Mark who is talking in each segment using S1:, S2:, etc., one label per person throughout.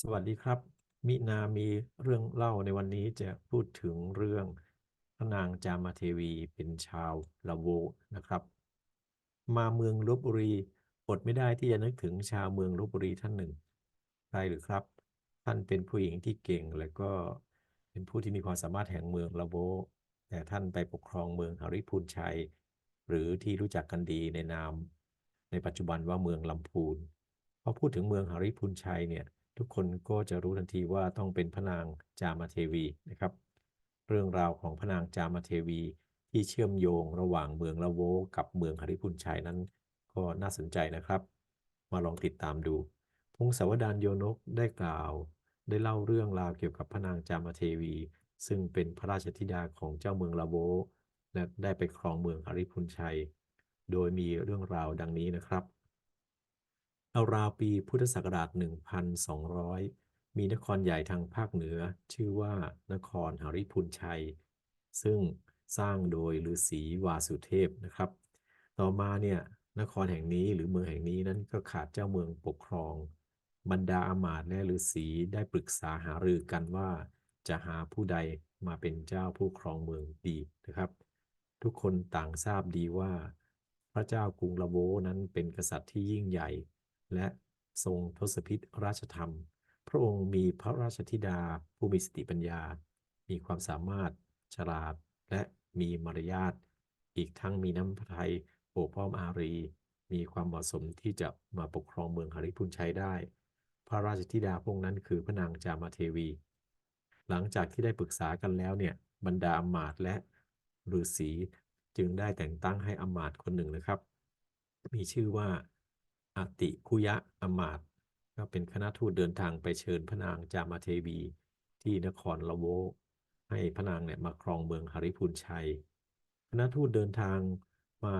S1: สวัสดีครับ มินามีเรื่องเล่าในวันนี้จะพูดถึงเรื่องพระนางจามเทวีเป็นชาวละโวนะครับ มาเมืองลบบุรีอดไม่ได้ที่จะนึกถึงชาวเมืองลบบุรีท่านหนึ่งใครหรือครับ ท่านเป็นผู้หญิงที่เก่งและก็เป็นผู้ที่มีความสามารถแห่งเมืองละโวแต่ท่านไปปกครองเมืองหริพูนชัย หรือที่รู้จักกันดีในนาม ในปัจจุบันว่าเมืองลำพูนพอพูดถึงเมืองหริพูนชัยเนี่ย ทุกคนก็จะรู้ทันทีว่าต้องเป็นพระนางจามเทวีนะครับ เรื่องราวของพระนางจามเทวี ที่เชื่อมโยงระหว่างเมืองละโวกับเมืองหริพุนชัยนั้น ก็น่าสนใจนะครับ มาลองติดตามดู พงศาวดารโยนกได้กล่าว ได้เล่าเรื่องราวเกี่ยวกับพระนางจามเทวี ซึ่งเป็นพระราชธิดาของเจ้าเมืองละโวและได้ไปครองเมืองหริพุนชัย โดยมีเรื่องราวดังนี้นะครับ ราวปีพุทธศักราช 1,200 มีนครใหญ่ทางภาคเหนือ ชื่อว่านครหริพุนชัย ซึ่งสร้างโดยฤาษีวาสุเทพนะครับ ต่อมาเนี่ยนครแห่งนี้หรือเมืองแห่งนี้นั้นก็ขาดเจ้าเมืองปกครอง บรรดาอามาตย์และฤาษีได้ปรึกษาหารือกันว่า จะหาผู้ใดมาเป็นเจ้าผู้ครองเมืองดีนะครับ ทุกคนต่างทราบดีว่า พระเจ้ากรุงละโวนั้นเป็นกษัตริย์ที่ยิ่งใหญ่ และทรงทศพิธราชธรรม พระองค์มีพระราชธิดา ผู้มีสติปัญญา มีความสามารถฉลาดและมีมารยาท อีกทั้งมีน้ำพระทัยโอบอ้อมอารี มีความเหมาะสมที่จะมาปกครองเมืองหริพุนชัยได้ พระราชธิดาพวกนั้นคือพระนางจามาเทวี หลังจากที่ได้ปรึกษากันแล้วเนี่ยบรรดาอมาตและฤาษีจึงได้แต่งตั้งให้อมาตคนหนึ่งนะครับ มีชื่อว่า อติคุยะอมาตก็เป็นคณะทูตเดินทางไปเชิญพระนางจามาเทวีที่นครละโวให้พระนางเนี่ยมาครองเมืองหริพูนชัย คณะทูตเดินทางมา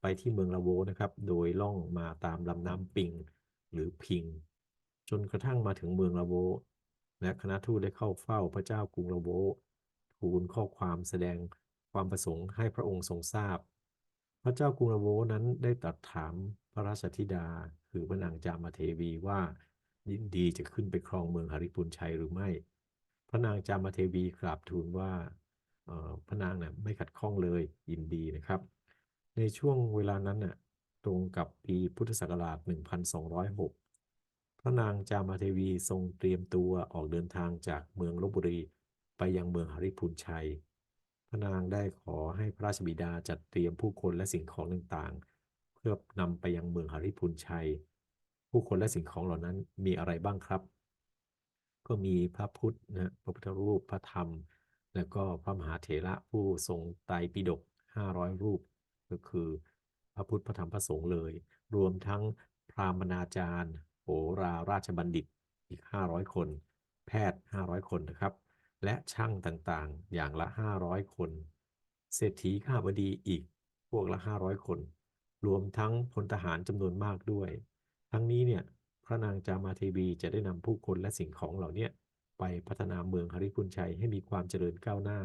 S1: ไปที่เมืองละโวนะครับ โดยล่องมาตามลำน้ำปิงหรือพิง จนกระทั่งมาถึงเมืองละโว และคณะทูตได้เข้าเฝ้าพระเจ้ากรุงละโวทูลข้อความแสดงความประสงค์ให้พระองค์ทรงทราบ พระเจ้ากรุงละโวนั้นได้ตรัสถามพระราชธิดา คือพระนางจามเทวีว่ายินดีจะขึ้นไปครองเมืองหริปุนชัยหรือไม่ พระนางจามเทวีกราบทูลว่าพระนางเนี่ยไม่ขัดข้องเลยยินดีนะครับ ในช่วงเวลานั้นน่ะตรงกับปีพุทธศักราช 1206 พระนางจามเทวีทรงเตรียมตัวออกเดินทางจากเมืองลบบุรี ไปยังเมืองหริพุนชัย ระนางได้ขอให้พระราชบิดาจัดเตรียมผู้คนและสิ่งของต่างๆ เพื่อนำไปยังเมืองหริพุนชัย ผู้คนและสิ่งของเหล่านั้นมีอะไรบ้างครับ ก็มีพระพุทธนะพระพุทธรูปพระธรรม แล้วก็พระมหาเถระผู้ทรงไตรปิฎก500 รูป ก็คือพระพุทธพระธรรมพระสงฆ์เลย รวมทั้งพราหมณาจารย์โหราราชบัณฑิตอีก 500 คน แพทย์ 500 คนนะครับ และช่างต่างๆ อย่างละ 500 คน เศรษฐีข้าบดีอีกพวกละ 500 คน รวมทั้งพลทหารจำนวนมากด้วย ทั้งนี้เนี่ยพระนางจามาเทวีจะได้นำผู้คนและสิ่งของเหล่านี้ไปพัฒนาเมืองหริพุนชัยให้มีความเจริญก้าวหน้า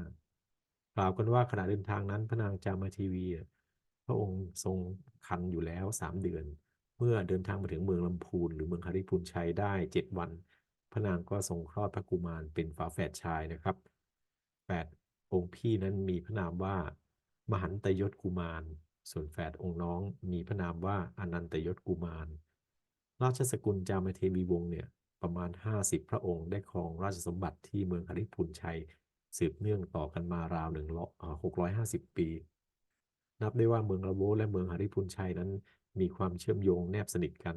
S1: กล่าวกันว่าขณะเดินทางนั้นพระนางจามาเทวี พระองค์ทรงคันอยู่แล้วสามเดือน เมื่อเดินทางมาถึงเมืองลำพูนหรือเมืองหริพุนชัยได้เจ็ดวัน พระนางก็ทรงคลอดพระกุมารเป็นฝาแฝดชายนะครับแปดองค์พี่นั้นมีพระนามว่า มหันตยศกุมาร ส่วนแฝดองค์น้องมีพระนามว่าอนันตยศกุมาร ราชสกุลจามเทวีวงศ์เนี่ยประมาณ 50 พระองค์ได้ครองราชสมบัติที่เมืองหริพุนชัย สืบเนื่องต่อกันมาราวหนึ่งหกร้อยห้าสิบปี นับได้ว่าเมืองละโวและเมืองหริพุนชัยนั้นมีความเชื่อมโยงแนบสนิทกัน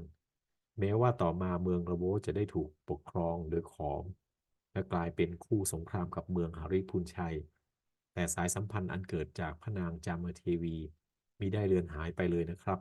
S1: แม้ว่าต่อมาเมืองระโวจะได้ถูกปกครองโดยขอม และกลายเป็นคู่สงครามกับเมืองหริพุนชัย แต่สายสัมพันธ์อันเกิดจากพระนางจามเทวีมิได้เลือนหายไปเลยนะครับ